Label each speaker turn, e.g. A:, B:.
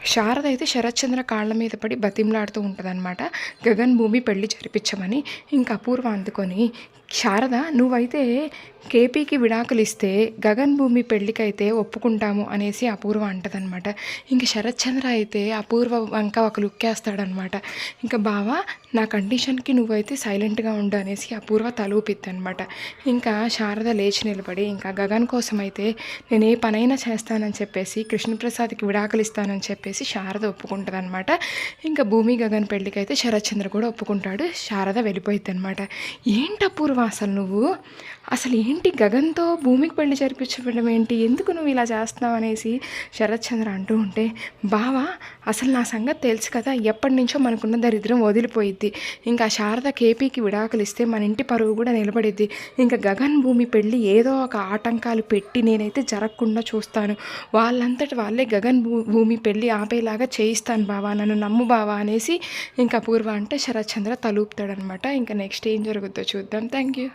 A: శారద అయితే శరత్చంద్ర కాళ్ళ మీద పడి బతిమలాడుతూ ఉంటుందన్నమాట. గగన్ భూమి పెళ్ళి జరిపించమని ఇంకా అపూర్వ అందుకొని శారద నువ్వైతే కేపీకి విడాకులు ఇస్తే గగన్ భూమి పెళ్ళికైతే ఒప్పుకుంటాము అనేసి అపూర్వ అంటదనమాట ఇంక శరత్చంద్ర అయితే అపూర్వ వంక ఒక లుక్కేస్తాడనమాట ఇంకా బావా నా కండిషన్కి నువ్వైతే సైలెంట్గా ఉండు అనేసి అపూర్వ తలూపిద్దనమాట ఇంకా శారద లేచి నిలబడి ఇంకా గగన్ కోసం అయితే నేను ఏ పనైనా చేస్తానని చెప్పేసి కృష్ణప్రసాద్కి విడాకులు ఇస్తానని చెప్పేసి శారద ఒప్పుకుంటుంది అనమాట ఇంకా భూమి గగన్ పెళ్ళికైతే శరత్చంద్ర కూడా ఒప్పుకుంటాడు. శారద వెళ్ళిపోయింది అనమాట ఏంటి అపూర్వ అసలు నువ్వు? అసలు ఏంటి గగన్తో భూమికి పెళ్ళి జరిపించడం ఏంటి? ఎందుకు నువ్వు ఇలా చేస్తున్నావు అనేసి శరత్చంద్ర అంటూ ఉంటే బావా అసలు నా సంగతి తెలుసు కదా ఎప్పటి నుంచో మనకున్న దరిద్రం వదిలిపోయిద్ది. ఇంకా శారద కేపీకి విడాకులు ఇస్తే మన ఇంటి పరువు కూడా నిలబడిద్ది. ఇంకా గగన్ భూమి పెళ్ళి ఏదో ఒక ఆటంకాలు పెట్టి నేనైతే జరగకుండా చూస్తాను. వాళ్ళంతటి వాళ్ళే గగన్ భూ భూమి పెళ్ళి ఆపేలాగా చేయిస్తాను బావా నన్ను నమ్ము బావా అనేసి ఇంకా పూర్వ అంటే శరత్చంద్ర తలూపుతాడనమాట ఇంకా నెక్స్ట్ ఏం జరుగుద్దో చూద్దాం. Thank you